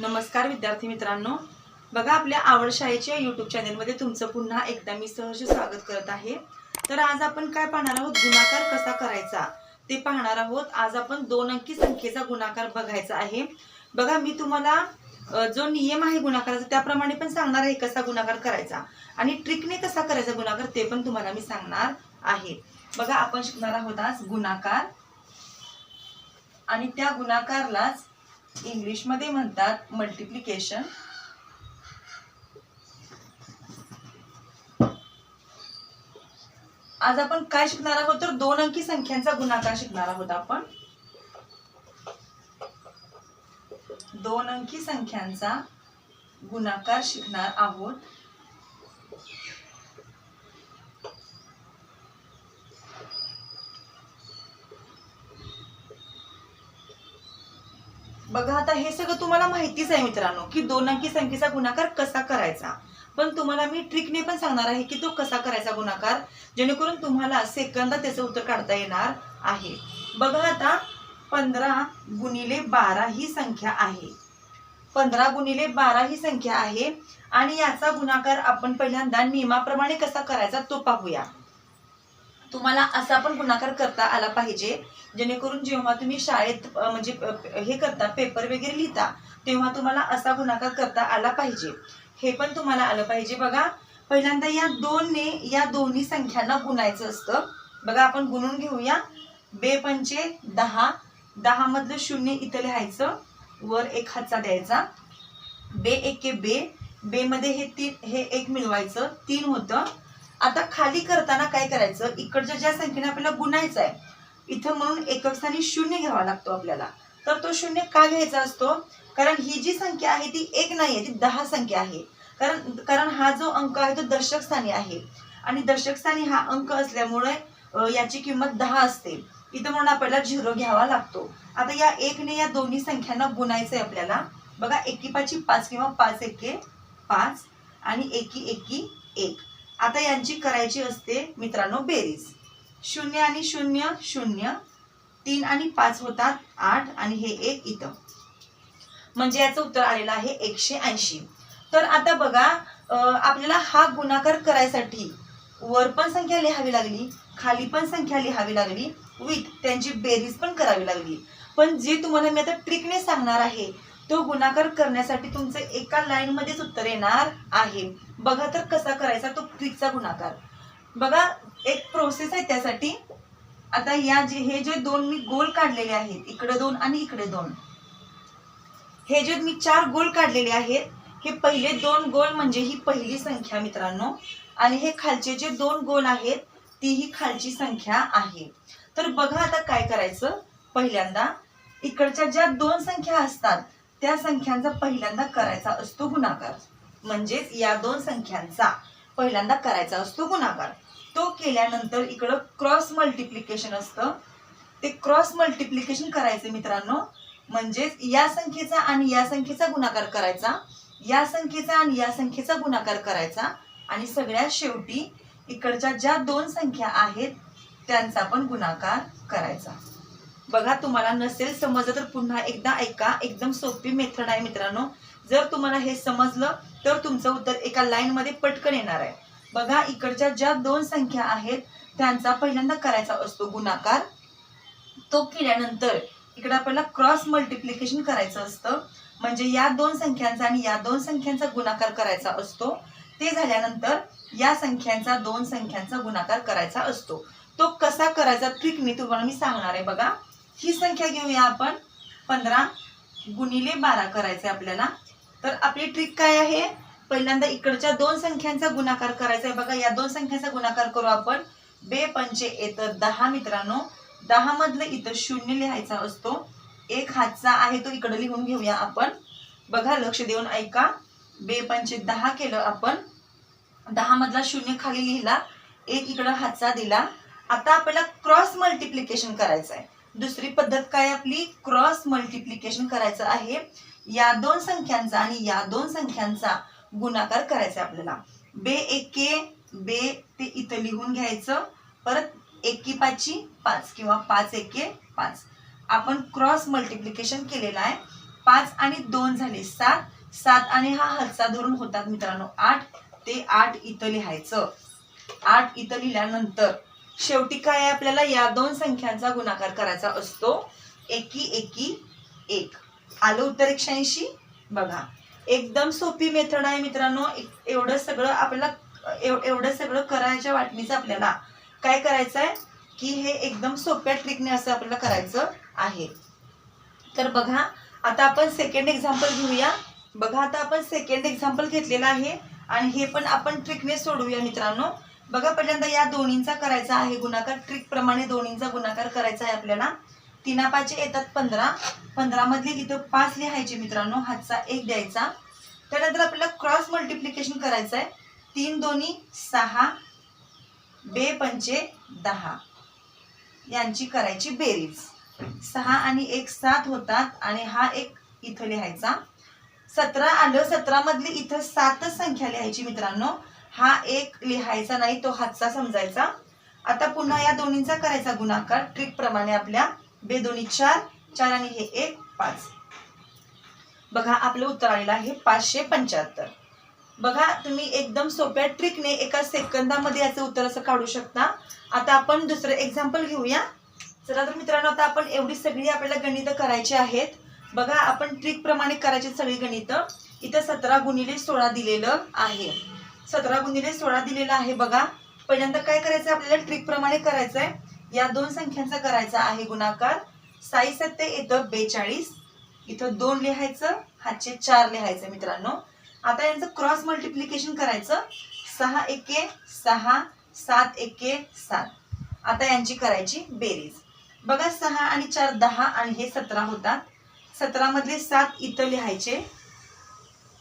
नमस्कार विद्यार्थी मित्रांनो. बघा आपल्या आवड शाळेच्या युट्यूब चॅनेलमध्ये तुमचं पुन्हा एकदा मी सहर्ष स्वागत करत आहे. तर आज आपण काय पाहणार आहोत? गुणाकार कसा करायचा? ते पाहणार आहोत. आज आपण दोन अंकी संख्येचा गुणाकार बघायचा आहे. बघा मी तुम्हाला जो नियम आहे गुणाकाराचा त्याप्रमाणे पण सांगणार आहे कसा गुणाकार करायचा. आणि ट्रिकने कसा करायचा गुणाकार ते पण तुम्हाला मी सांगणार आहे. बघा आपण शिकणार आहोत आज गुणाकार. आणि त्या गुणाकारलाच इंग्लिशमध्ये म्हणतात मल्टिप्लिकेशन आज आपण काय शिकणार आहोत? तर दोन अंकी संख्यांचा गुणाकार शिकणार आहोत आपण. दोन अंकी संख्यांचा गुणाकार शिकणार आहोत. बघा आता हे सगळं तुम्हाला माहितीच आहे मित्रांनो की दोन अंकी संख्येचा गुणाकार कसा करायचा. पण तुम्हाला मी ट्रिकने पण सांगणार आहे की तो कसा करायचा गुणाकार जेणेकरून तुम्हाला सेकंदात त्याचं उत्तर काढता येणार आहे. बघा आता पंधरा गुणिले बारा ही संख्या आहे. पंधरा गुणिले बारा ही संख्या आहे. आणि याचा गुणाकार आपण पहिल्यांदा नियमाप्रमाणे कसा करायचा तो पाहूया. तुम्हाला असा पण गुणाकार करता आला पाहिजे. जेणेकरून जेव्हा तुम्ही शाळेत म्हणजे हे करता पेपर वगैरे लिहिता तेव्हा तुम्हाला असा गुणाकार करता आला पाहिजे. हे पण तुम्हाला आलं पाहिजे. बघा पहिल्यांदा या दोनने या दोन्ही संख्यांना गुणायचं असतं. बघा आपण गुणून घेऊया. बे पंचे दहा. दहा मधलं शून्य इथं लिहायचं. वर एक हातचा द्यायचा. बे एके बे. बे मध्ये हे तीन हे एक मिळवायचं. तीन होतं. आता खाली करताना काय करायचं? इकडच्या ज्या संख्येने आपल्याला गुणायचं आहे इथं म्हणून एकक स्थानी शून्य घ्यावा लागतो आपल्याला. तर तो शून्य का घ्यायचा असतो? कारण ही जी संख्या आहे ती एक नाही आहे ती दहा संख्या आहे. कारण कारण हा जो अंक आहे तो दर्शक स्थानी आहे. आणि दर्शक स्थानी हा अंक असल्यामुळे याची किंमत दहा असते. इथं म्हणून आपल्याला झिरो घ्यावा लागतो. आता या एकने या दोन्ही संख्यांना गुणायचंय आपल्याला. बघा एकी पाची पाच किंवा पाच एके पाच आणि एकी एकी एक. आता यांची करायची असते मित्रांनो बेरीज. शून्य आणि शून्य शून्य तीन आणि पाच होतात आठ आणि हे एक इथं. म्हणजे याचं उत्तर आलेलं आहे एकशे ऐंशी. तर आता बघा आपल्याला हा गुणाकार करायसाठी वर पण संख्या लिहावी लागली खाली पण संख्या लिहावी लागली विथ त्यांची बेरीज पण करावी लागली. पण जे तुम्हाला मी आता ट्रिकने सांगणार आहे तो गुणाकार करण्यासाठी तुमचं एका लाईनमध्येच उत्तर येणार आहे. बघा तर कसा करायचा तो ट्रिकचा गुणाकार. बघा एक प्रोसेस आहे त्यासाठी. आता या जे हे जे दोन मी गोल काढलेले आहेत इकडे दोन आणि इकडे दोन. हे जे मी चार गोल काढलेले आहेत हे पहिले दोन गोल म्हणजे ही पहिली संख्या मित्रांनो. आणि हे खालचे जे दोन गोल आहेत ती ही खालची संख्या आहे. तर बघा आता काय करायचं पहिल्यांदा. इकडच्या ज्या दोन संख्या असतात त्या संख्यांचा पहिल्यांदा करायचा असतो गुणाकार. म्हणजेच या दोन संख्यांचा पहिल्यांदा करायचा असतो गुणाकार. तो केल्यानंतर इकडं क्रॉस मल्टिप्लिकेशन असतं. ते क्रॉस मल्टिप्लिकेशन करायचं मित्रांनो. म्हणजेच या संख्येचा आणि या संख्येचा गुणाकार करायचा. या संख्येचा आणि या संख्येचा गुणाकार करायचा. आणि सगळ्यात शेवटी इकडच्या ज्या दोन संख्या आहेत त्यांचा पण गुणाकार करायचा. बघा तुम्हाला नसेल समजलं तर पुन्हा एकदा ऐका. एकदम सोपी मेथड आहे मित्रांनो. जर तुम्हाला हे समजलं तर तुमचं उत्तर एका लाईनमध्ये पटकन येणार आहे. बघा इकडच्या ज्या दोन संख्या आहेत त्यांचा पहिल्यांदा करायचा असतो गुणाकार. तो केल्यानंतर इकडे आपल्याला क्रॉस मल्टिप्लिकेशन करायचं असतं. म्हणजे या दोन संख्यांचा आणि या दोन संख्यांचा गुणाकार करायचा असतो. ते झाल्यानंतर या संख्यांचा दोन संख्यांचा गुणाकार करायचा असतो. तो कसा करायचा ट्रिक मी तुम्हाला मी सांगणार आहे. बघा ही संख्या घेऊया आपण. पंधरा गुणिले बारा करायचं आपल्याला. तर आपली ट्रिक काय आहे? पहिल्यांदा इकडच्या दोन संख्यांचा गुणाकार करायचा आहे. बघा या दोन संख्यांचा गुणाकार करू आपण. बे पंचे येतं दहा मित्रांनो. दहा मधलं इथं शून्य लिहायचा असतो. एक हातचा आहे तो इकडे लिहून घेऊया आपण. बघा लक्ष देऊन ऐका. बे पंचे दहा केलं आपण. दहा मधला शून्य खाली लिहिला. एक इकडं हातचा दिला. आता आपल्याला क्रॉस मल्टिप्लिकेशन करायचं आहे. दुसरी पद्धत काय आपली? क्रॉस मल्टिप्लिकेशन करायचं आहे. या दोन संख्यांचा आणि या दोन संख्यांचा गुणाकार करायचा आहे आपल्याला. बे एके बे ते इथं लिहून घ्यायचं. परत एकी पाचची पाच किंवा पाच एके पाच. आपण क्रॉस मल्टिप्लिकेशन केलेलं आहे. पाच आणि दोन झाले सात. सात आणि हा हलचा धरून होतात मित्रांनो आठ. ते आठ इथं लिहायचं. आठ इथं लिहिल्यानंतर शेवटी काय आपल्याला या दोन संख्यांचा गुणाकार करायचा असतो. एकी एकी एक. आलं उत्तर एकशे ऐंशी? बघा. एकदम सोपी मेथड आहे मित्रांनो. एवढं सगळं आपल्याला एवढं सगळं करायच्या वाटणीचं आपल्याला काय करायचं आहे की हे एकदम सोप्या ट्रिकने असं आपल्याला करायचं आहे. तर बघा आता आपण सेकंड एक्झाम्पल घेऊया. बघा आता आपण सेकंड एक्झाम्पल घेतलेलं आहे आणि हे पण आपण ट्रिकने सोडवूया मित्रांनो. बघा पहिल्यांदा या दोन्हींचा करायचा आहे गुणाकार. ट्रिक प्रमाणे दोन्हींचा गुणाकार करायचा आहे आपल्याला. तिना पाचे येतात पंधरा. पंधरा मधले इथं पाच लिहायचे मित्रांनो हातचा एक द्यायचा. त्यानंतर आपल्याला क्रॉस मल्टिप्लिकेशन करायचं आहे तीन दोन्ही सहा बे पंचे दहा. यांची करायची बेरीज. सहा आणि एक सात होतात आणि हा एक इथं लिहायचा. सतरा आलं सतरा मधली इथं सातच संख्या लिहायची मित्रांनो. हा एक लिहायचा नाही तो हातचा समजायचा. आता पुन्हा या दोन्हींचा करायचा गुणाकार. ट्रिक प्रमाणे आपल्या बे दोन्ही चार चार आणि हे एक पाच. बघा आपलं उत्तर आलेलं आहे पाचशे पंच्याहत्तर. बघा तुम्ही एकदम सोप्या ट्रिकने एका सेकंदामध्ये याचं उत्तर असं काढू शकता. आता आपण दुसरं एक्झाम्पल घेऊया. चला तर मित्रांनो आता आपण एवढी सगळी आपल्याला गणितं करायची आहेत. बघा आपण ट्रिक प्रमाणे करायची सगळी गणितं. इथं सतरा गुणिले सोळा दिलेलं आहे. सतरा गुणिले सोळा दिलेलं आहे बघा. पहिल्यांदा काय करायचं? आपल्याला ट्रिक प्रमाणे करायचं आहे या दोन संख्यांचा करायचा आहे गुणाकार. साई सत्य येतं बेचाळीस. इथं दोन लिहायचं हातचे चार लिहायचं मित्रांनो. आता यांचं क्रॉस मल्टिप्लिकेशन करायचं. सहा एके सहा सात एके सात. आता यांची करायची बेरीज. बघा सहा आणि चार दहा आणि हे सतरा होतात. सतरामधले सात इथं लिहायचे.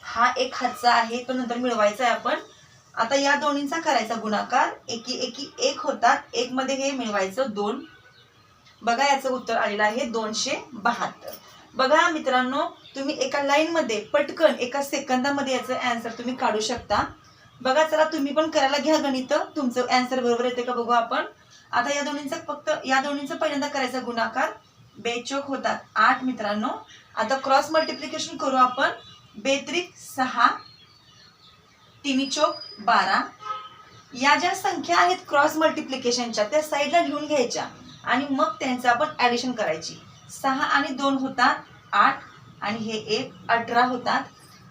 हा एक हातचा आहे तो नंतर मिळवायचा आहे आपण. आता या दोन्हींचा करायचा गुणाकार. एकी एकी एक होतात. एक मध्ये हे मिळवायचं दोन. बघा याचं उत्तर आलेलं आहे दोनशे बहात्तर. बघा मित्रांनो तुम्ही एका लाईनमध्ये पटकन एका सेकंदामध्ये याचं अँसर तुम्ही काढू शकता. बघा चला तुम्ही पण करायला घ्या गणित. तुमचं अँसर बरोबर येते का बघू आपण. आता या दोन्हींचा फक्त या दोन्हींचा पहिल्यांदा करायचा गुणाकार. बेचोक होतात आठ मित्रांनो. आता क्रॉस मल्टिप्लिकेशन करू आपण. बेत्रिक सहा तिन्ही चोक बारा. या ज्या संख्या आहेत क्रॉस मल्टिप्लिकेशनच्या त्या साईडला लिहून घ्यायच्या आणि मग त्यांचं आपण ॲडिशन करायची. सहा आणि दोन होतात आठ आणि हे एक अठरा होतात.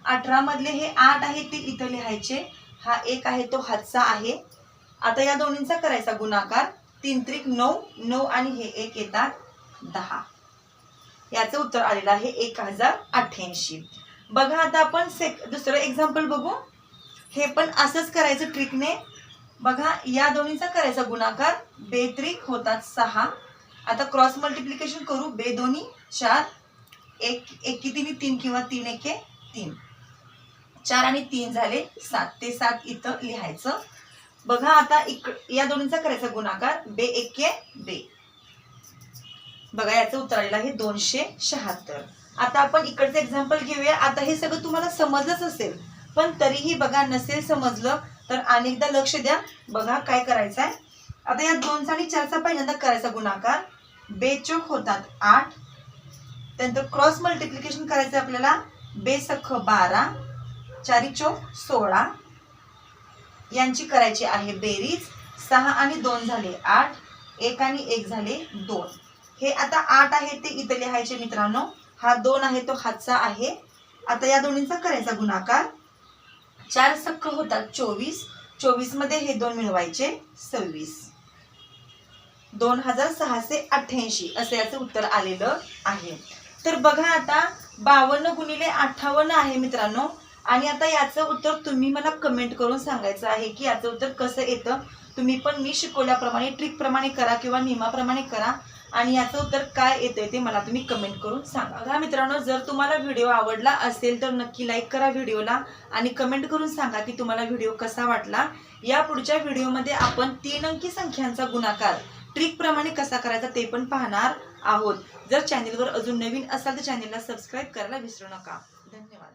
अठरा मधले हे आठ आहे ते इथं लिहायचे. हा एक आहे तो हातचा आहे. आता या दोन्हींचा करायचा गुणाकार. तीन त्रिक नऊ नऊ आणि हे एक येतात दहा. याचं उत्तर आलेलं आहे एक हजार अठ्ठ्याऐंशी. बघा आता आपण सेक दुसरं एक्झाम्पल बघू. हे पण असंच करायचं ट्रिकने. बघा या दोन्हीचा करायचा गुणाकार. बेत्रिक होतात सहा. आता क्रॉस मल्टिप्लिकेशन करू. बे दोन्ही चार. एक एकी तिन्ही तीन किंवा तीन एके तीन. चार आणि तीन झाले सात. ते सात इथं लिहायचं. बघा आता इक या दोन्हीचा करायचा गुणाकार. बे एके बे. बघा याचं उत्तर आलेलं आहे दोनशे शहात्तर. आता आपण इकडचं एक्झाम्पल घेऊया. आता हे सगळं तुम्हाला समजलंच असेल. पण तरीही बघा नसेल समजलं तर अनेकदा लक्ष द्या. बघा काय करायचं आहे आता या दोनचा आणि चारचा पहिल्यांदा करायचा गुणाकार. बेचोक होतात आठ. त्यानंतर क्रॉस मल्टिप्लिकेशन करायचं आपल्याला. बेसख बारा. चारी चोक सोळा. यांची करायची आहे बेरीज. सहा आणि दोन झाले आठ. एक आणि एक झाले दोन. हे आता आठ आहे ते इथं लिहायचे मित्रांनो. हा दोन आहे तो हातचा आहे. आता या दोन्हींचा करायचा गुणाकार. चार सक्क होतात चोवीस. चोवीसमध्ये हे दोन मिळवायचे सव्वीस. दोन हजार सहाशे अठ्ठ्याऐंशी असं याचं उत्तर आलेलं आहे. तर बघा आता बावन्न गुणिले अठ्ठावन्न आहे मित्रांनो. आणि आता याचं उत्तर तुम्ही मला कमेंट करून सांगायचं आहे की याचं उत्तर कसं येतं. तुम्ही पण मी शिकवल्याप्रमाणे ट्रिक प्रमाणे करा किंवा नियमाप्रमाणे करा. आणि याचं उत्तर काय येतंय ते मला तुम्ही कमेंट करून सांगा. बघा मित्रांनो जर तुम्हाला व्हिडिओ आवडला असेल तर नक्की लाईक करा व्हिडिओला आणि कमेंट करून सांगा की तुम्हाला व्हिडिओ कसा वाटला. या पुढच्या व्हिडिओमध्ये आपण तीन अंकी संख्यांचा गुणाकार ट्रिकप्रमाणे कसा करायचा ते पण पाहणार आहोत. जर चॅनेलवर अजून नवीन असाल तर चॅनेलला सबस्क्राईब करायला विसरू नका. धन्यवाद.